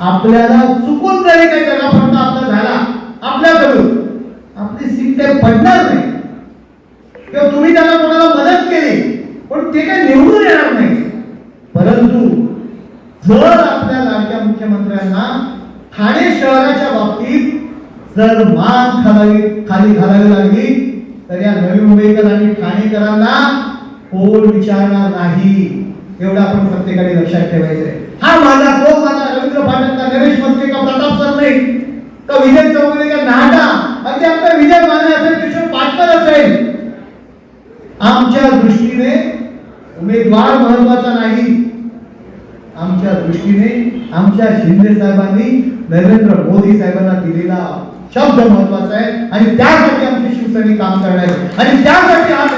आपल्याला चुकून जरी काही त्याला फक्त आपला झाला आपल्याकडून आपली सीट काही पडणार नाही. किंवा तुम्ही त्याला कोणाला मदत केली पण ते काही निवडून येणार नाही. परंतु जर आपल्या लाडक्या मुख्यमंत्र्यांना ठाणे शहराच्या बाबतीत जर मान खालावी खाली घालावी लागली तर या नवी मुंबईकर आणि ठाणेकरांना कोण विचारणार नाही? एवढं आपण प्रत्येकाने लक्षात ठेवायचंय. हा माझा तो माझा का विजय चौगुले का नाटा अगदी आपला विजय माने असेल किशोर पाटकर असेल. आमच्या दृष्टीने उमेदवार महत्त्वाचा नाही. आमच्या दृष्टीने आमच्या शिंदे साहेबांनी नरेंद्र मोदी साहेबांना दिलेला शब्द महत्त्वाचा आहे. आणि त्यासाठी आमची शिवसैनिक काम करणार आहे आणि त्यासाठी आज